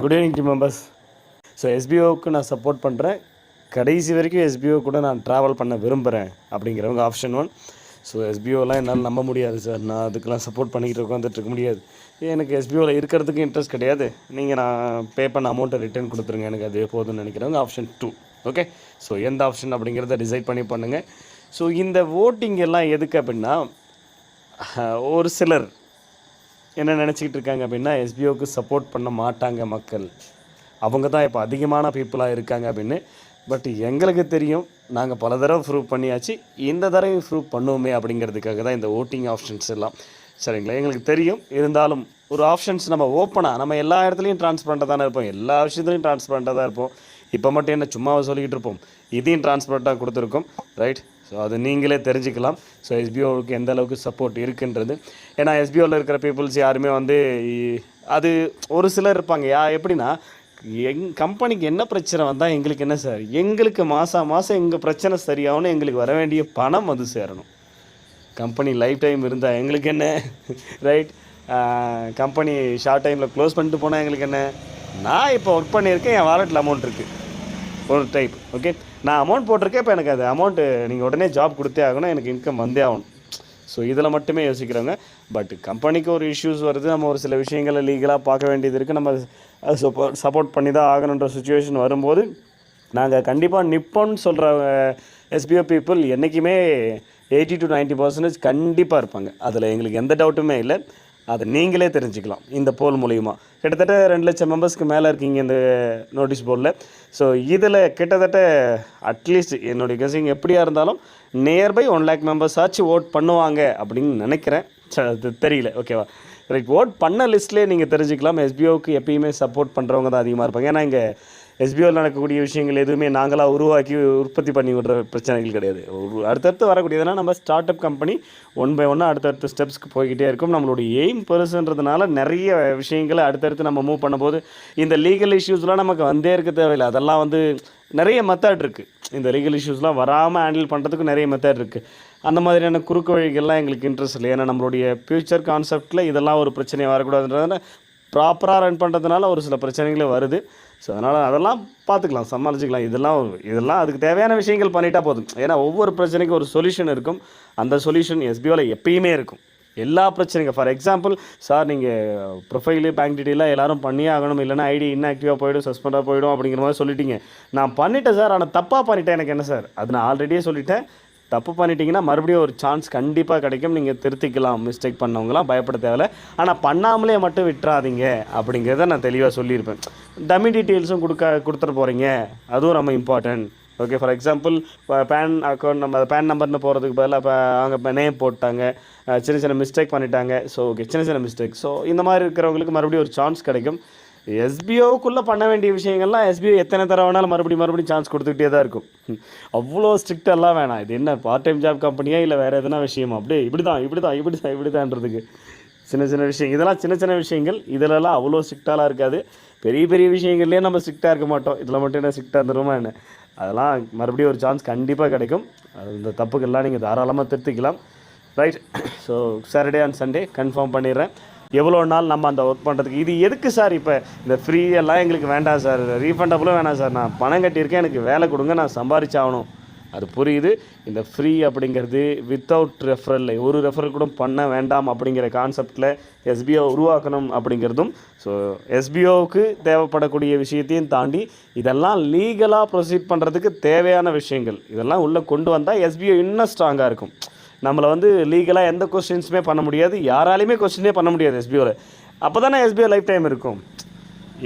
Good evening team members so எஸ்பிஓவுக்கு நான் support பண்ணுறேன் கடைசி வரைக்கும் எஸ்பிஓ கூட நான் ட்ராவல் பண்ண விரும்புகிறேன் அப்படிங்கிறவங்க ஆப்ஷன் ஒன் ஸோ எஸ்பிஓலாம் என்னால் நம்ப முடியாது சார் நான் அதுக்கெலாம் சப்போர்ட் பண்ணிக்கிட்டு உட்காந்துட்டு இருக்க முடியாது. எனக்கு எஸ்பிஓவில் இருக்கிறதுக்கு இன்ட்ரெஸ்ட் கிடையாது. நீங்கள் நான் பே பண்ண அமௌண்ட்டை ரிட்டர்ன் கொடுத்துருங்க எனக்கு அது போதும்னு நினைக்கிறவங்க ஆப்ஷன் டூ ஓகே ஸோ எந்த ஆப்ஷன் அப்படிங்கிறத டிசைட் பண்ணி பண்ணுங்கள் ஸோ இந்த ஓட்டிங் எல்லாம் எதுக்கு அப்படின்னா ஒரு சிலர் என்ன நினச்சிக்கிட்டு இருக்காங்க அப்படின்னா எஸ்பிஓக்கு சப்போர்ட் பண்ண மாட்டாங்க மக்கள். அவங்க தான் இப்போ அதிகமான பீப்புளாக இருக்காங்க அப்படின்னு. பட் எங்களுக்கு தெரியும் நாங்கள் பல தடவை ப்ரூவ் பண்ணியாச்சு. இந்த தடவை ப்ரூவ் பண்ணுவோமே அப்படிங்கிறதுக்காக தான் இந்த ஓட்டிங் ஆப்ஷன்ஸ் எல்லாம். சரிங்களா? எங்களுக்கு தெரியும். இருந்தாலும் ஒரு ஆப்ஷன்ஸ் நம்ம ஓப்பனாக நம்ம எல்லா இடத்துலையும் டிரான்ஸ்பரண்ட்டாக தானே இருப்போம். எல்லா விஷயத்துலையும் டிரான்ஸ்பரண்ட்டாக தான் இருப்போம். இப்போ மட்டும் என்ன சும்மாவை சொல்லிக்கிட்டு இருப்போம். இதையும் டிரான்ஸ்பரண்ட்டாக கொடுத்துருக்கோம். ரைட் ஸோ அது நீங்களே தெரிஞ்சுக்கலாம். ஸோ எஸ்பிஓவுக்கு எந்த அளவுக்கு சப்போர்ட் இருக்குன்றது. ஏன்னா எஸ்பிஓவில் இருக்கிற பீப்புள்ஸ் யாருமே வந்து அது ஒரு சிலர் இருப்பாங்க. யா எப்படின்னா எங் கம்பெனிக்கு என்ன பிரச்சனை வந்தால் எங்களுக்கு என்ன சார்? எங்களுக்கு மாதம் மாதம் எங்கள் பிரச்சனை சரியாகணும் எங்களுக்கு வர வேண்டிய பணம் வந்து சேரணும். கம்பெனி லைஃப் டைம் இருந்தால் எங்களுக்கு என்ன? ரைட் கம்பெனி ஷார்ட் டைமில் க்ளோஸ் பண்ணிட்டு போனால் எங்களுக்கு என்ன? நான் இப்போ ஒர்க் பண்ணியிருக்கேன் என் வாலெட்டில் அமௌண்ட் இருக்குது ஒரு டைப் ஓகே நான் அமௌண்ட் போட்டிருக்கேன் இப்போ எனக்கு அது அமௌண்ட்டு நீங்கள் உடனே ஜாப் கொடுத்தே ஆகணும் எனக்கு இன்கம் வந்தே ஆகணும். ஸோ இதில் மட்டுமே யோசிக்கிறாங்க பட் கம்பெனிக்கு ஒரு இஷ்யூஸ் வருது நம்ம ஒரு சில விஷயங்களை லீகலாக பார்க்க வேண்டியது இருக்குது நம்ம சப்போர்ட் சப்போர்ட் பண்ணி தான் ஆகணுன்ற சுச்சுவேஷன் வரும்போது நாங்கள் கண்டிப்பாக நிப்போன்னு சொல்கிற எஸ்பிஓ பீப்புள் என்றைக்குமே எயிட்டி டு 90% பர்சன்டேஜ் கண்டிப்பாக இருப்பாங்க. அதில் எங்களுக்கு எந்த டவுட்டுமே இல்லை. அதை நீங்களே தெரிஞ்சுக்கலாம் இந்த போல் மூலிமா கிட்டத்தட்ட ரெண்டு லட்சம் மெம்பர்ஸ்க்கு மேலே இருக்கீங்க இந்த நோட்டீஸ் போர்டில் ஸோ இதில் கிட்டத்தட்ட அட்லீஸ்ட் என்னுடைய கெஸிங் எப்படியா இருந்தாலும் நியர்பை ஒன் லேக் மெம்பர்ஸ் ஆச்சு ஓட் பண்ணுவாங்க அப்படின்னு நினைக்கிறேன். ச- அது தெரியல. ஓகேவா ரைட் ஓட் பண்ண லிஸ்ட்லேயே நீங்கள் தெரிஞ்சுக்கலாம். எஸ்பிஓக்கு எப்பயுமே சப்போர்ட் பண்ணுறவங்க தான் அதிகமாக இருப்பாங்க. ஏன்னா இங்கே எஸ்பிஓவில் நடக்கக்கூடிய விஷயங்கள் எதுவுமே நாங்களாக உருவாக்கி உற்பத்தி பண்ணி விடுற பிரச்சனைகள் கிடையாது. ஒரு அடுத்தடுத்து வரக்கூடியதுனா நம்ம start up company one by ஒன்னாக அடுத்தடுத்த ஸ்டெப்ஸ்க்கு போய்கிட்டே இருக்கும். நம்மளுடைய எய்ம் பெருசுன்றதுனால நிறைய விஷயங்களை அடுத்தடுத்து நம்ம மூவ் பண்ணும்போது இந்த லீகல் இஷ்யூஸ்லாம் நமக்கு வந்தே இருக்க தேவையில்லை. அதெல்லாம் வந்து நிறைய மெத்தட் இருக்குது இந்த லீகல் இஷ்யூஸ்லாம் வராமல் ஹேண்டில் பண்ணுறதுக்கு நிறைய மெத்தட் இருக்குது அந்த மாதிரியான குறுக்கு வழிகள்லாம் எங்களுக்கு இன்ட்ரெஸ்ட் இல்லை. ஏன்னா நம்மளுடைய ஃப்யூச்சர் கான்செப்டில் இதெல்லாம் ஒரு பிரச்சனையாக வரக்கூடாதுன்றதுனால ப்ராப்பராக ரன் பண்ணுறதுனால ஒரு சில பிரச்சனைகளே வருது. ஸோ அதனால் அதெல்லாம் பார்த்துக்கலாம் சமாளிச்சுக்கலாம். இதெல்லாம் இதெல்லாம் அதுக்கு தேவையான விஷயங்கள் பண்ணிட்டா போதும். ஏன்னா ஒவ்வொரு பிரச்சனைக்கும் ஒரு சொல்யூஷன் இருக்கும். அந்த சொல்யூஷன் எஸ்பிஓவில் எப்பயுமே இருக்கும். எல்லா பிரச்சனைக்கும் ஃபார் எக்ஸாம்பிள் சார் நீங்கள் ப்ரொஃபைலு பேங்க் டீட்டெயிலாக எல்லாரும் பண்ணியே ஆகணும். இல்லைனா ஐடி இன்ஆக்டிவாக போயிடும் சஸ்பெண்டாக போயிடும் அப்படிங்கிற மாதிரி சொல்லிட்டீங்க. நான் பண்ணிட்டேன் சார் ஆனால் தப்பாக பண்ணிட்டேன் எனக்கு என்ன சார் அது நான் ஆல்ரெடியே சொல்லிட்டேன். தப்பு பண்ணிட்டீங்கன்னா மறுபடியும் ஒரு சான்ஸ் கண்டிப்பாக கிடைக்கும். நீங்கள் திருத்திக்கலாம் மிஸ்டேக் பண்ணவங்களாம் பயப்பட தேவையில்ல. ஆனால் பண்ணாமலே மட்டும் விட்டுறாதீங்க அப்படிங்கிறத நான் தெளிவாக சொல்லியிருப்பேன். டம்மி டீட்டெயில்ஸும் கொடுக்க கொடுத்துட்டு போகிறீங்க அதுவும் ரொம்ப important okay for example PAN account நம்ம பேன் நம்பர்னு போகிறதுக்கு பதிலாக இப்போ அவங்க நேம் போட்டாங்க. சின்ன சின்ன மிஸ்டேக் பண்ணிட்டாங்க. ஸோ ஓகே சின்ன சின்ன மிஸ்டேக் ஸோ இந்த மாதிரி இருக்கிறவங்களுக்கு மறுபடியும் ஒரு சான்ஸ் கிடைக்கும். எஸ்பிஓக்குள்ளே பண்ண வேண்டிய விஷயங்கள்லாம் எஸ்பிஓ எத்தனை தடவை வேணாலும் மறுபடியும் மறுபடியும் சான்ஸ் கொடுத்துக்கிட்டே தான் இருக்கும். அவ்வளோ ஸ்ட்ரிக்டெல்லாம் வேணாம். இது என்ன பார்ட் டைம் ஜாப் கம்பெனியா இல்லை வேறு எதனா விஷயமா? அப்படியே இப்படி தான் இப்படி தான் இப்படி தான் இப்படி தான்றதுக்கு சின்ன சின்ன விஷயம் இதெல்லாம் சின்ன சின்ன விஷயங்கள். இதிலெல்லாம் அவ்வளோ ஸ்ட்ரிக்டாலாம் இருக்காது. பெரிய பெரிய விஷயங்கள்லேயே நம்ம ஸ்ட்ரிக்டாக இருக்க மாட்டோம். இதில் மட்டும் என்ன ஸ்ட்ரிக்டாக இருந்துருமா என்ன? அதெல்லாம் மறுபடியும் ஒரு சான்ஸ் கண்டிப்பாக கிடைக்கும். அது இந்த தப்புக்கெல்லாம் நீங்கள் தாராளமாக திருத்திக்கலாம். Right so Saturday and Sunday confirm பண்ணிடுறேன். எவ்வளோ நாள் நம்ம அந்த ஒர்க் பண்ணுறதுக்கு இது எதுக்கு சார் இப்போ இந்த ஃப்ரீ எல்லாம் எங்களுக்கு வேண்டாம் சார். ரீஃபண்டபுளும் வேணாம் சார். நான் பணம் கட்டியிருக்கேன். எனக்கு வேலை கொடுங்க. நான் சம்பாரிச்சாகணும். அது புரியுது. இந்த ஃப்ரீ அப்படிங்கிறது வித்தவுட் ரெஃபரல் ஒரு ரெஃபரல் கூட பண்ண வேண்டாம் அப்படிங்கிற கான்செப்டில் எஸ்பிஓ உருவாக்கணும் அப்படிங்கிறதும் ஸோ எஸ்பிஓவுக்கு தேவைப்படக்கூடிய விஷயத்தையும் தாண்டி இதெல்லாம் லீகலாக ப்ரொசீட் பண்ணுறதுக்கு தேவையான விஷயங்கள். இதெல்லாம் உள்ளே கொண்டு வந்தால் எஸ்பிஓ இன்னும் ஸ்ட்ராங்காக இருக்கும். நம்மளை வந்து லீகலாக எந்த கொஸ்டின்ஸுமே பண்ண முடியாது. யாராலையுமே கொஸ்டினே பண்ண முடியாது எஸ்பிஓவில் அப்போ தானே எஸ்பிஓ லைஃப் டைம் இருக்கும்.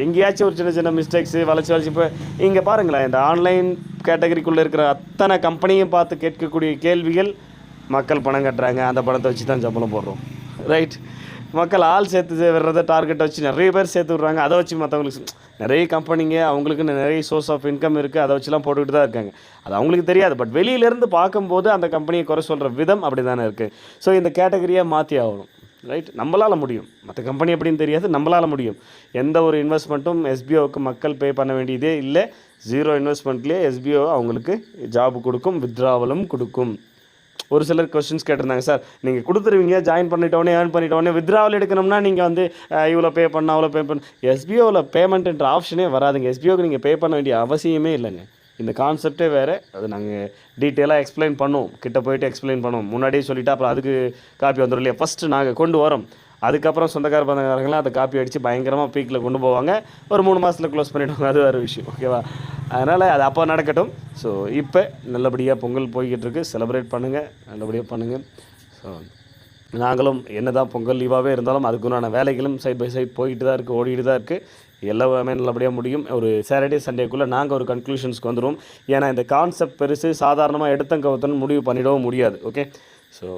எங்கேயாச்சும் ஒரு சின்ன சின்ன மிஸ்டேக்ஸு வளைச்சி வளைச்சி இப்போ இங்கே பாருங்களேன் இந்த ஆன்லைன் கேட்டகரிக்குள்ளே இருக்கிற அத்தனை கம்பெனியும் பார்த்து கேட்கக்கூடிய கேள்விகள் மக்கள் பணம் கட்டுறாங்க. அந்த பணத்தை வச்சு தான் சம்பளம் போடுறோம். ரைட் மக்கள் ஆள் சேர்த்து விடுறத டார்கெட்டை வச்சு நிறைய பேர் சேர்த்து விட்றாங்க. அதை வச்சு மற்றவங்களுக்கு நிறைய கம்பெனிங்க அவங்களுக்கு நிறைய சோர்ஸ் ஆஃப் இன்கம் இருக்குது அதை வச்சுலாம் போட்டுக்கிட்டு தான் இருக்காங்க. அது அவங்களுக்கு தெரியாது. பட் வெளியிலேருந்து பார்க்கும்போது அந்த கம்பெனியை குறை சொல்கிற விதம் அப்படி தானே இருக்குது ஸோ இந்த கேட்டகரியாக மாற்றி ஆகணும். ரைட் நம்மளால் முடியும். மற்ற கம்பெனி அப்படின்னு தெரியாது. நம்மளால் முடியும். எந்த ஒரு இன்வெஸ்ட்மெண்ட்டும் எஸ்பிஓவுக்கு மக்கள் பே பண்ண வேண்டியதே இல்லை. ஜீரோ இன்வெஸ்ட்மெண்ட்லேயே எஸ்பிஓ அவங்களுக்கு ஜாப் கொடுக்கும் வித்ராவலும் கொடுக்கும். ஒரு சிலர் கொஸ்டின்ஸ் கேட்டிருந்தாங்க சார். நீங்கள் கொடுத்துருவீங்க ஜாயின் பண்ணிட்டோடனே ஏர்ன் பண்ணிட்டோடனே வித்ராவல் எடுக்கணும்னா நீங்கள் வந்து இவ்வளோ பே பண்ண அவ்வளோ பே பண்ண எஸ்பிஓவில் பேமெண்ட்ன்ற ஆப்ஷனே வராதுங்க. எஸ்பிஓக்கு நீங்கள் பே பண்ண வேண்டிய அவசியமே இல்லைங்க. இந்த கான்செப்டே வேறு. அது நாங்கள் டீட்டெயிலாக எக்ஸ்பிளைன் பண்ணுவோம். கிட்ட போயிட்டு எக்ஸ்பிளைன் பண்ணுவோம். முன்னாடியே சொல்லிவிட்டு அப்புறம் அதுக்கு காப்பி வந்துடும் இல்லையா? ஃபஸ்ட்டு நாங்கள் கொண்டு வரோம். அதுக்கப்புறம் சொந்தக்கார பந்தக்காரங்களாம் அதை காப்பி அடித்து பயங்கரமாக பீக்கில் கொண்டு போவாங்க. ஒரு மூணு மாதத்தில் க்ளோஸ் பண்ணிவிடுவாங்க அது வேறு விஷயம் ஓகேவா அதனால் அது அப்போ நடக்கட்டும். ஸோ இப்போ நல்லபடியாக பொங்கல் போய்கிட்டு இருக்குது செலிப்ரேட் பண்ணுங்கள் நல்லபடியாக பண்ணுங்கள் ஸோ நாங்களும் என்னதான் பொங்கல் லீவாகவே இருந்தாலும் அதுக்குண்டான வேலைகளும் சைட் பை சைட் போயிட்டு தான் இருக்குது ஓடிட்டு தான் இருக்குது எல்லாமே நல்லபடியாக முடியும். ஒரு சாட்டர்டே சண்டேக்குள்ளே நாங்கள் ஒரு கன்க்ளூஷன்ஸ்க்கு வந்துடுவோம் ஏன்னா இந்த கான்செப்ட் பெருசு சாதாரணமாக எடுத்தங்க ஒருத்தன் முடிவு பண்ணிடவும் முடியாது ஓகே ஸோ